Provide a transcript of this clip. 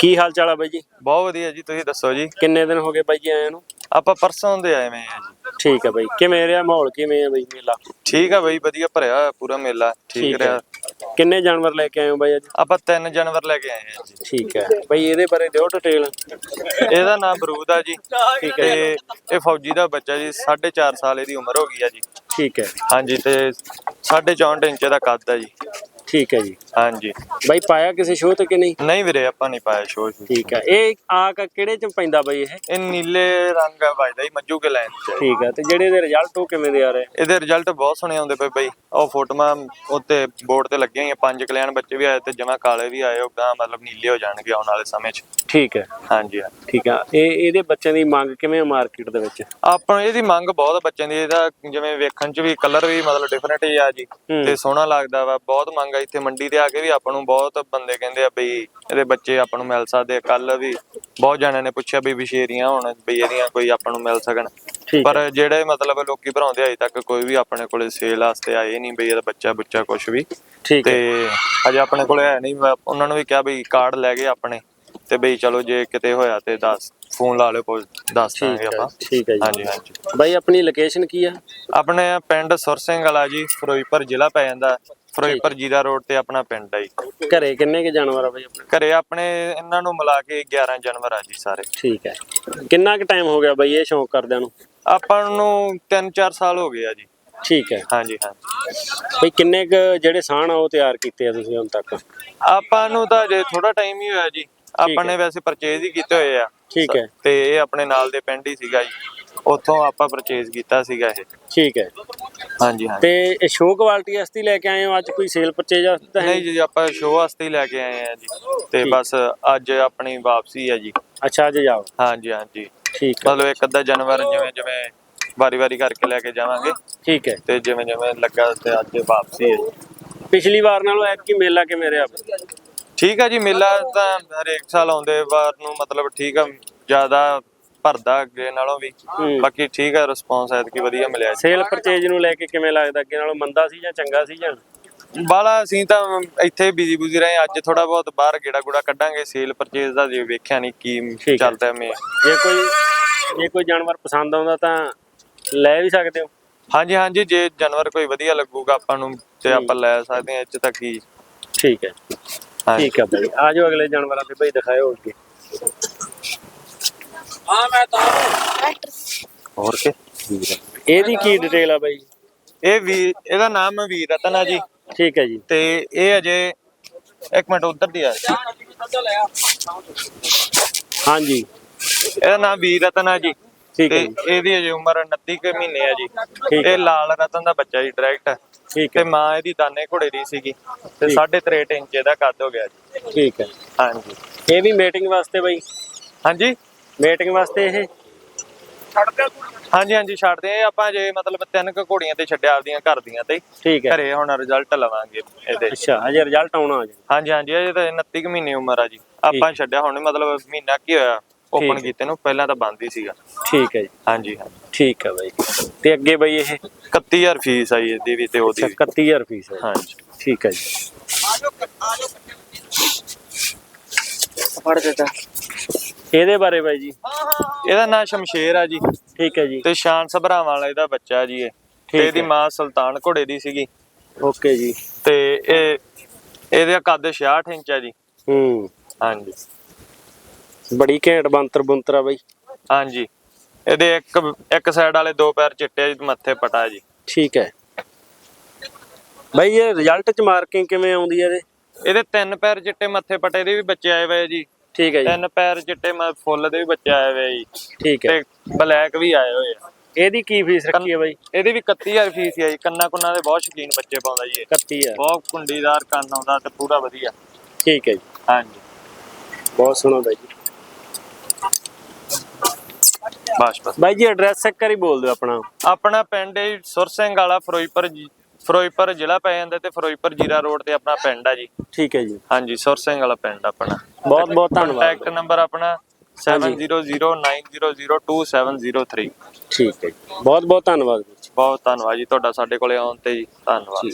ਕੀ ਹਾਲ ਚਾਲ ਆ ਬਾਈ ਜੀ? ਬਹੁਤ ਵਧੀਆ ਜੀ ਤੁਸੀਂ ਦੱਸੋ ਜੀ? ਕਿੰਨੇ ਦਿਨ ਹੋ ਗਏ ਬਾਈ ਜੀ ਆਏ ਨੂੰ? ਆਪਾਂ ਪਰਸੋਂ ਦੇ ਆਏ ਵੇਂ ਆ ਜੀ। ਠੀਕ ਆ ਬਾਈ ਕਿਵੇਂ ਰਿਹਾ ਮਾਹੌਲ? ਕਿਵੇਂ ਆ ਬਾਈ ਮੇਲਾ? ਠੀਕ ਆ ਬਈ ਵਧੀਆ ਭਰਿਆ ਹੋਇਆ ਪੂਰਾ ਮੇਲਾ ਠੀਕ ਹੈ ਰਿਹਾ। ਕਿੰਨੇ ਜਾਨਵਰ ਲੈ ਕੇ ਆਏ ਹੋ ਬਾਈ ਅੱਜ? ਆਪਾਂ ਤਿੰਨ ਜਾਨਵਰ ਲੈ ਕੇ ਆਏ ਆ ਜੀ। ਠੀਕ ਹੈ ਬਾਈ ਇਹਦੇ ਬਾਰੇ ਦਿਓ ਡਿਟੇਲ ਇਹਦਾ ਨਾਮ ਬਰੂਦ ਆ ਜੀ ਠੀਕ ਹੈ ਇਹ ਫੌਜੀ ਦਾ ਬੱਚਾ ਜੀ 4.5 ਸਾਲ ਇਹਦੀ ਉਮਰ ਹੋ ਗਈ ਆ ਜੀ। ਠੀਕ ਹੈ ਹਾਂਜੀ ਤੇ 64 ਇੰਚ ਦਾ ਕੱਦ ਆ ਜੀ। ਠੀਕ ਹੈ ਜੀ। ਹਾਂਜੀ। ਬਾਈ ਪਾਇਆ ਕਿਸੇ ਸ਼ੋਅ ਤੇ ਕਿ ਨਹੀਂ? ਨਹੀਂ ਵੀਰੇ ਆਪਾਂ ਨਹੀਂ ਪਾਇਆ ਸ਼ੋਅ ਠੀਕ ਹੈ। ਇਹ ਆ ਕ- ਕਿਹੜੇ ਚ ਪੈਂਦਾ ਬਾਈ ਇਹ? ਇਹ ਨੀਲੇ ਰੰਗ ਆ ਵੱਜਦਾ ਜੀ ਮੱਜੂ ਕੇ ਲਾਈਨ ਚ ਠੀਕ ਹੈ ਤੇ ਜਿਹੜੇ ਦੇ ਰਿਜ਼ਲਟ ਉਹ ਕਿਵੇਂ ਦੇ ਆ ਰਹੇ? ਇਹਦੇ ਰਿਜ਼ਲਟ ਬਹੁਤ ਸੋਹਣੇ ਆਉਂਦੇ ਪਏ ਬਈ। ਉਹ ਫੋਟੋਆਂ ਉੱਤੇ ਬੋਰਡ ਤੇ ਲੱਗੀਆਂ ਹੋਈਆਂ ਪੰਜ ਕਲਿਆਣ ਬੱਚੇ ਵੀ ਆਏ ਤੇ ਜਮਾ ਕਾਲੇ ਵੀ ਆਏ ਉਹ ਗਾਂ ਮਤਲਬ ਨੀਲੇ ਹੋ ਜਾਣਗੇ ਆਉਣ ਵਾਲੇ ਸਮੇਂ 'ਚ। ਠੀਕ ਹੈ। ਹਾਂਜੀ ਹਾਂ। ਠੀਕ ਆ ਇਹ ਇਹਦੇ ਬੱਚਿਆਂ ਦੀ ਮੰਗ ਕਿਵੇਂ ਆ ਮਾਰਕੀਟ ਦੇ ਵਿੱਚ? ਆਪਾਂ ਇਹਦੀ ਮੰਗ ਬਹੁਤ ਆ ਬੱਚਿਆਂ ਦੀ ਇਹਦਾ ਜਿਵੇਂ ਵੇਖਣ 'ਚ ਵੀ ਕਲਰ ਵੀ ਮਤਲਬ ਡਿਫਰੈਂਟ ਹੀ ਆ ਜੀ ਹੂੰ। ਤੇ ਸੋਹਣਾ ਲੱਗਦਾ ਵਾ ਬਹੁਤ ਮੰਗ ਆ ਇੱਥੇ ਮੰਡੀ ਤੇ ਆ ਕੇ ਵੀ ਆਪਾਂ ਨੂੰ ਬਹੁਤ ਬੰਦੇ ਕਹਿੰਦੇ ਆ ਬਈ ਇਹਦੇ ਬੱਚੇ ਆਪਾਂ ਨੂੰ ਮਿਲ ਸਕਦੇ ਆ। ਕੱਲ ਵੀ ਬਹੁਤ ਜਣਿਆਂ ਨੇ ਪੁੱਛਿਆ ਵੀ ਵਿਸ਼ੇਰੀਆਂ ਹੋਣ ਬਈ ਇਹਦੀਆਂ ਕੋਈ ਆਪਾਂ ਨੂੰ ਮਿਲ ਸਕਣ। ਪਰ ਜਿਹੜੇ ਮਤਲਬ ਲੋਕੀ ਭਰਾਉਂਦੇ ਅਜੇ ਤੱਕ ਕੋਈ ਵੀ ਆਪਣੇ ਕੋਲੇ ਸੇਲ ਵਾਸਤੇ ਆਏ ਨਹੀਂ ਬਈ ਇਹਦਾ ਬੱਚਾ ਬੁੱਚਾ ਕੁਝ ਵੀ। ਠੀਕ ਤੇ ਅਜੇ ਆਪਣੇ ਕੋਲੇ ਹੈ ਨਹੀਂ। ਮੈਂ ਉਹਨਾਂ ਨੂੰ ਵੀ ਕਿਹਾ ਬਈ ਕਾਰਡ ਲੈ ਗਏ ਆਪਣੇ ਤੇ ਬਈ ਚਲੋ ਜੇ ਕਿਤੇ ਹੋਇਆ ਤੇ ਦੱਸ ਫੋਨ ਲਾ ਲਿਓ ਪੁੱਛ ਦੱਸ ਦਾਂਗੇ ਆਪਾਂ। ਠੀਕ ਹੈ ਜੀ। ਹਾਂਜੀ ਹਾਂਜੀ। ਬਾਈ ਆਪਣੀ ਲੋਕੇਸ਼ਨ ਕੀ ਆ? ਆਪਣੇ ਪਿੰਡ ਸੁਰ ਸਿੰਘ ਵਾਲਾ ਜੀ ਫਿਰੋਜ਼ਪੁਰ ਜ਼ਿਲ੍ਹਾ ਪੈ ਜਾਂਦਾ। ਫਿਰੋਜ਼ਪੁਰ ਜੀਰਾ ਰੋਡ ਤੇ ਆਪਣਾ ਪਿੰਡ ਆ ਜੀ। ਘਰੇ ਕਿੰਨੇ ਕੇ ਜਾਨਵਰ ਆ ਬਾਈ ਆਪਣੇ? ਘਰੇ ਆਪਣੇ ਇਹਨਾਂ ਨੂੰ ਮਿਲਾ ਕੇ 11 ਜਾਨਵਰ ਆ ਜੀ ਸਾਰੇ। ਠੀਕ ਹੈ। ਕਿੰਨਾ ਕੁ ਟਾਈਮ ਹੋ ਗਿਆ ਬਾਈ ਇਹ ਸ਼ੌਂਕ ਕਰਦਿਆਂ ਨੂੰ? ਆਪਾਂ ਨੂੰ 3-4 ਸਾਲ ਹੋ ਗਏ ਆ ਜੀ। ਠੀਕ ਹੈ। ਹਾਂਜੀ ਹਾਂਜੀ ਬਈ ਕਿੰਨੇ ਕੁ ਜਿਹੜੇ ਸਾਣ ਆ ਉਹ ਤਿਆਰ ਕੀਤੇ ਆ ਤੁਸੀਂ ਹੁਣ ਤੱਕ? ਆਪਾਂ ਨੂੰ ਤਾਂ ਜੇ ਥੋੜਾ ਟਾਈਮ ਹੀ ਹੋਇਆ ਜੀ। ਆਪਾਂ ਨੇ ਵੈਸੇ ਪਰਚੇਜ਼ ਹੀ ਕੀਤੇ ਹੋਏ ਆ। ਠੀਕ ਹੈ। ਤੇ ਇਹ ਆਪਣੇ ਨਾਲ ਦੇ ਪਿੰਡ ਹੀ ਸੀਗਾ ਜੀ। ਉੱਥੋਂ ਆਪਾਂ ਪਰਚੇਜ਼ ਕੀਤਾ ਸੀਗਾ ਇਹ। ਠੀਕ ਹੈ। ਹਾਂਜੀ ਹਾਂਜੀ। ਤੇ ਇਹ ਸ਼ੋਅ ਕੁਆਲਿਟੀ ਵਾਸਤੇ ਹੀ ਲੈ ਕੇ ਆਏ ਹੋ? ਅੱਜ ਕੋਈ ਸੇਲ ਪਰਚੇਜ ਵਾਸਤੇ ਤਾਂ ਹੈ ਨਹੀਂ ਜੀ ਆਪਾਂ ਸ਼ੋਅ ਵਾਸਤੇ ਹੀ ਲੈ ਕੇ ਆਏ ਆ ਜੀ। ਤੇ। ਬਸ ਅੱਜ ਆਪਣੀ ਵਾਪਸੀ ਹੈ ਜੀ। ਅੱਛਾ ਅੱਜ ਜਾਓ। ਹਾਂਜੀ ਹਾਂਜੀ। ਠੀਕ ਹੈ। ਮਤਲਬ ਇੱਕ ਅੱਧਾ ਜਾਨਵਰ ਜਿਵੇਂ ਜਿਵੇਂ ਵਾਰੀ-ਵਾਰੀ ਕਰਕੇ ਲੈ ਕੇ ਜਾਵਾਂਗੇ। ਠੀਕ ਹੈ। ਤੇ ਜਿਵੇਂ ਜਿਵੇਂ ਲੱਗਾ ਤੇ ਅੱਜ ਵਾਪਸੀ ਹੈ। ਜੀ। ਪਿਛਲੀ ਵਾਰ ਨਾਲੋਂ ਐਤਕੀ ਮੇਲਾ ਕਿਵੇਂ ਰਿਹਾ? ਠੀਕ ਆ ਜੀ ਮੇਲਾ ਤਾਂ ਹਰੇਕ ਸਾਲ ਆਉਂਦੇ ਵਾਰ ਨੂੰ ਮਤਲਬ ਠੀਕ ਆ ਜ਼ਿਆਦਾ ਭਰਦਾ ਅੱਗੇ ਨਾਲੋਂ ਵੀ। ਹੂੰ। ਬਾਕੀ ਠੀਕ ਆ ਰਿਸਪੌਂਸ ਐਤਕੀ ਵਧੀਆ ਮਿਲਿਆ ਜੀ। ਸੇਲ ਪਰਚੇਜ ਨੂੰ ਲੈ ਕੇ ਕਿਵੇਂ ਲੱਗਦਾ? ਅੱਗੇ ਨਾਲੋਂ ਮੰਦਾ ਸੀ ਜਾਂ ਚੰਗਾ ਸੀ ਜਾਂ? ਬਾਲਾ ਅਸੀਂ ਤਾਂ ਇੱਥੇ ਬਿਜ਼ੀ ਬੁਜ਼ੀ ਰਹੇ ਅੱਜ ਥੋੜਾ ਬਹੁਤ ਬਾਹਰ ਗੇੜਾ ਗੁੜਾ ਕੱਢਾਂਗੇ। ਸੇਲ ਪਰਚੇਜ਼ ਦਾ ਜੇ ਵੇਖਿਆ ਨਹੀਂ ਕੀ ਹੈ। ਚੱਲਦਾ ਮੇ ਜੇ ਕੋਈ ਜੇ ਕੋਈ ਜਾਨਵਰ ਪਸੰਦ ਆਉਂਦਾ ਤਾਂ ਲੈ ਵੀ ਸਕਦੇ ਹੋ। ਹਾਂਜੀ ਹਾਂਜੀ ਜੇ ਜਾਨਵਰ ਕੋਈ ਵਧੀਆ ਲੱਗੂਗਾ ਆਪਾਂ ਨੂੰ ਤੇ ਆਪਾਂ ਲੈ ਸਕਦੇ ਹਾਂ ਇਹ ਚ ਤਾਂ ਕੀ। ਠੀਕ ਹੈ। ਠੀਕ ਹੈ ਬਾਈ। ਆ ਜਾਓ ਅਗਲੇ ਜਾਨਵਰਾਂ ਤੇ ਬਾਈ ਦਿਖਾਇਓ ਅੱਗੇ। ਹੋਰ ਕੀ? ਇਹਦੀ ਕੀ ਡਿਟੇਲ ਆ ਬਾਈ? ਇਹ ਵੀ ਇਹਦਾ ਨਾਮ ਵੀਰ ਰਤਨ ਆ ਜੀ। ਠੀਕ ਹੈ ਜੀ। ਤੇ ਇਹ ਅਜੇ ਇੱਕ ਮਿੰਟ ਉਧਰ ਦੀ ਆ। ਹਾਂਜੀ। ਇਹਦਾ ਨਾਮ ਵੀਰ ਰਤਨ ਆ ਜੀ। ਠੀਕ ਹੈ ਤੇ ਇਹਦੀ ਅਜੇ ਉਮਰ 29 ਕੁ ਮਹੀਨੇ ਆ ਜੀ। ਠੀਕ ਹੈ। ਇਹ ਲਾਲ ਰਤਨ ਦਾ ਬੱਚਾ ਜੀ ਡਾਇਰੈਕਟ ਠੀਕ ਤੇ ਹੈ। ਮਾਂ ਇਹਦੀ ਦਾਨੇ ਘੋੜੇ ਦੀ ਸੀਗੀ। ਤੇ ਠੀਕ। 63 ਇੰਚ ਇਹਦਾ ਕੱਦ ਹੋ ਗਿਆ ਜੀ। ਠੀਕ ਹੈ। ਹਾਂਜੀ। ਇਹ ਵੀ ਮੀਟਿੰਗ ਵਾਸਤੇ ਬਾਈ? ਹਾਂਜੀ? ਮੀਟਿੰਗ ਵਾਸਤੇ ਇਹ? ਹਾਂਜੀ ਹਾਂਜੀ ਛੱਡਦੇ ਆ। ਆਪਾਂ ਜੇ ਮਤਲਬ ਤਿੰਨ ਕੁ ਘੋੜੀਆਂ ਤੇ ਛੱਡਿਆ ਆਪਦੀਆਂ ਘਰ ਦੀਆਂ ਤੇ ਠੀਕ ਹੈ। ਘਰੇ ਹੁਣ ਰਿਜ਼ਲਟ ਲਵਾਂਗੇ ਇਹਦੇ। ਅੱਛਾ ਅਜੇ ਰਿਜ਼ਲਟ ਆਉਣਾ ਅਜੇ। ਹਾਂਜੀ ਹਾਂਜੀ ਇਹ ਤਾਂ 29 ਕੁ ਮਹੀਨੇ ਉਮਰ ਆ ਜੀ। ਆਪਾਂ ਛੱਡਿਆ ਹੁਣ ਮਤਲਬ ਮਹੀਨਾ ਕੀ ਹੋਇਆ? ਓਪਨ। ਕੀਤੇ ਨੂੰ ਪਹਿਲਾਂ ਤਾਂ ਬੰਦ ਹੀ ਸੀਗਾ। ਠੀਕ ਹੈ ਜੀ। ਹਾਂਜੀ ਹਾਂਜੀ ਠੀਕ ਹੈ ਬਾਈ। ਤੇ ਅੱਗੇ ਬਾਈ ਇਹ? 31000 ਫੀਸ ਆਈ ਇਹਦੀ ਵੀ ਤੇ ਉਹਦੀ ਵੀ। 31000 ਫੀਸ ਹੈ ਹਾਂਜੀ। ਠੀਕ ਹੈ ਜੀ। ਫੜ ਦਿੱਤਾ ਇਹਦੇ ਬਾਰੇ ਬਾਈ ਜੀ। ਇਹਦਾ ਨਾਂ ਸ਼ਮਸ਼ੇਰ ਆ ਜੀ। ਠੀਕ ਹੈ ਜੀ। ਤੇ ਸ਼ਾਨ ਸਭਰਾਵਾਂ ਵਾਲਾ ਇਹਦਾ ਬੱਚਾ ਜੀ ਇਹ। ਤੇ ਇਹਦੀ। ਮਾਂ ਸੁਲਤਾਨ ਘੋੜੇ ਦੀ ਸੀਗੀ। ਓਕੇ ਜੀ। ਤੇ ਇਹ ਇਹਦਾ ਕੱਦ 66 ਇੰਚ ਆ ਜੀ। ਹੂੰ। ਹਾਂਜੀ। ਬੜੀ ਘੈਂਟ ਬੰਤਰ ਬੁੰਤਰਾ ਬਾਈ। ਹਾਂਜੀ। ਇਹਦੇ ਇੱਕ ਇੱਕ ਸਾਈਡ ਵਾਲੇ ਦੋ ਪੈਰ ਚਿੱਟੇ ਆ ਜੀ ਮੱਥੇ ਪਟਾ ਜੀ। ਠੀਕ ਹੈ। ਬਾਈ ਇਹ ਰਿਜ਼ਲਟ ਚ ਮਾਰਕਿੰਗ ਕਿਵੇਂ ਆਉਂਦੀ ਹੈ ਇਹਦੇ? ਇਹਦੇ ਤਿੰਨ ਪੈਰ ਚਿੱਟੇ ਮੱਥੇ ਪਟੇ ਦੇ ਵੀ ਬੱਚੇ ਆਏ ਹੋਏ ਜੀ। ਠੀਕ ਹੈ ਜੀ। ਤਿੰਨ ਪੈਰ ਚਿੱਟੇ ਮ- ਫੁੱਲ ਦੇ ਵੀ ਬੱਚੇ ਆਏ ਹੋਏ ਆ ਜੀ। ਠੀਕ ਹੈ। ਤੇ ਬਲੈਕ ਵੀ ਆਏ ਹੋਏ ਆ। ਇਹਦੀ ਕੀ ਫੀਸ ਰੱਖੀ ਹੈ ਬਾਈ? ਇਹਦੀ ਵੀ 31000 ਫੀਸ ਹੈ ਜੀ। ਕੰਨਾ ਕੁੰਨਾ ਦੇ ਬਹੁਤ ਸ਼ੌਕੀਨ ਬੱਚੇ ਪਾਉਂਦਾ ਜੀ ਇਹ। 31000 ਬਹੁਤ ਕੁੰਡੀਦਾਰ ਕੰਨ ਆਉਂਦਾ ਤੇ ਪੂਰਾ ਵਧੀਆ। ਠੀਕ ਹੈ ਜੀ। ਹਾਂਜੀ। ਬਹੁਤ ਸੋਹਣਾ ਬਾਈ ਜੀ। ਬਸ ਬਸ। ਬਾਈ ਜੀ ਐਡਰੈਸ ਇੱਕ ਵਾਰੀ ਬੋਲ ਦਿਓ ਆਪਣਾ। ਆਪਣਾ ਪਿੰਡ ਹੈ ਸੁਰ ਸਿੰਘ ਵਾਲਾ ਫਿਰੋਜ਼ਪੁਰ ਜੀ- ਫਿਰੋਜ਼ਪੁਰ ਜ਼ਿਲ੍ਹਾ ਪੈ ਜਾਂਦਾ ਤੇ ਫਿਰੋਜ਼ਪੁਰ ਜੀਰਾ ਰੋਡ ਤੇ ਆਪਣਾ ਪਿੰਡ ਆ ਜੀ। ਠੀਕ ਹੈ ਜੀ। ਹਾਂਜੀ ਸੁਰ ਸਿੰਘ ਵਾਲਾ ਪਿੰਡ ਆਪਣਾ। ਬਹੁਤ ਬਹੁਤ ਧੰਨਵਾਦ। ਕੰਟੈਕਟ ਨੰਬਰ ਆਪਣਾ 7009022703 ਠੀਕ ਹੈ ਬਹੁਤ ਬਹੁਤ ਧੰਨਵਾਦ ਬਹੁਤ ਧੰਨਵਾਦ ਜੀ ਤੁਹਾਡਾ ਸਾਡੇ ਕੋਲੇ ਆਉਣ ਤੇ ਜੀ। ਧੰਨਵਾਦ।